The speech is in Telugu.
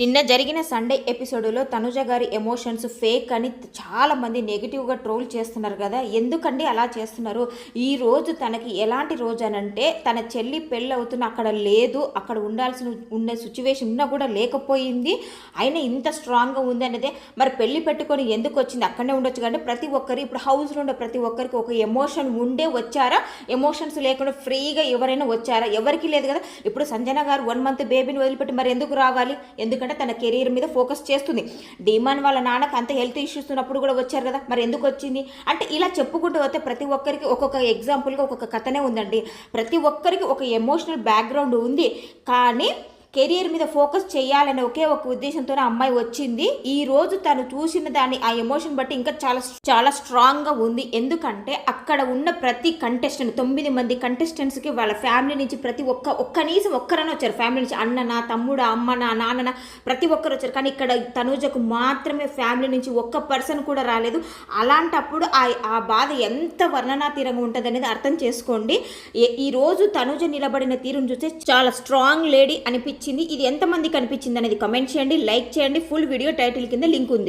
నిన్న జరిగిన సండే ఎపిసోడ్లో తనుజ గారి ఎమోషన్స్ ఫేక్ అని చాలామంది నెగిటివ్గా ట్రోల్ చేస్తున్నారు కదా. ఎందుకండి అలా చేస్తున్నారు? ఈ రోజు తనకి ఎలాంటి రోజు అనంటే తన చెల్లి పెళ్ళి అవుతున్న అక్కడ లేదు అక్కడ ఉండాల్సిన ఉన్న సిచ్యువేషన్ ఉన్నా కూడా లేకపోయింది. అయినా ఇంత స్ట్రాంగ్గా ఉంది అనేది మరి పెళ్ళి పెట్టుకొని ఎందుకు వచ్చింది? అక్కడనే ఉండొచ్చు కానీ ప్రతి ఒక్కరు ఇప్పుడు హౌస్లో ఉండే ప్రతి ఒక్కరికి ఒక ఎమోషన్ ఉండే వచ్చారా? ఎమోషన్స్ లేకుండా ఫ్రీగా ఎవరైనా వచ్చారా? ఎవరికి లేదు కదా. ఇప్పుడు సంజన గారు వన్ మంత్ బేబీని వదిలిపెట్టి మరి ఎందుకు రావాలి? ఎందుకంటే తన కెరీర్ మీద ఫోకస్ చేస్తుంది. డిమాండ్ వాళ్ళ నాన్నకు అంత హెల్త్ ఇష్యూస్ ఉన్నప్పుడు కూడా వచ్చారు కదా మరి ఎందుకు వచ్చింది? అంటే ఇలా చెప్పుకుంటూ వస్తే ప్రతి ఒక్కరికి ఒక్కొక్క ఎగ్జాంపుల్గా ఒక్కొక్క కథనే ఉందండి. ప్రతి ఒక్కరికి ఒక ఎమోషనల్ బ్యాక్గ్రౌండ్ ఉంది. కానీ కెరియర్ మీద ఫోకస్ చేయాలనే ఒకే ఒక ఉద్దేశంతో ఆ అమ్మాయి వచ్చింది. ఈ రోజు తను చూసిన దాన్ని ఆ ఎమోషన్ బట్టి ఇంకా చాలా చాలా స్ట్రాంగ్గా ఉంది. ఎందుకంటే అక్కడ ఉన్న ప్రతి కంటెస్టెంట్ తొమ్మిది మంది కంటెస్టెంట్స్కి వాళ్ళ ఫ్యామిలీ నుంచి ప్రతి ఒక్క ఒక్క కనీసం ఒక్కరైనా వచ్చారు. ఫ్యామిలీ నుంచి అన్న నా తమ్ముడు అమ్మ నా నాన్న ప్రతి ఒక్కరు వచ్చారు. కానీ ఇక్కడ తనూజకు మాత్రమే ఫ్యామిలీ నుంచి ఒక్క పర్సన్ కూడా రాలేదు. అలాంటప్పుడు ఆ ఆ బాధ ఎంత వర్ణనాతీరంగా ఉంటుంది అనేది అర్థం చేసుకోండి. ఈ రోజు తనుజ నిలబడిన తీరును చూస్తే చాలా స్ట్రాంగ్ లేడీ అనిపించింది ఇది ఎంతమంది కనిపించింది అనేది కమెంట్ చేయండి లైక్ చేయండి. ఫుల్ వీడియో టైటిల్ కింద లింక్ ఉంది.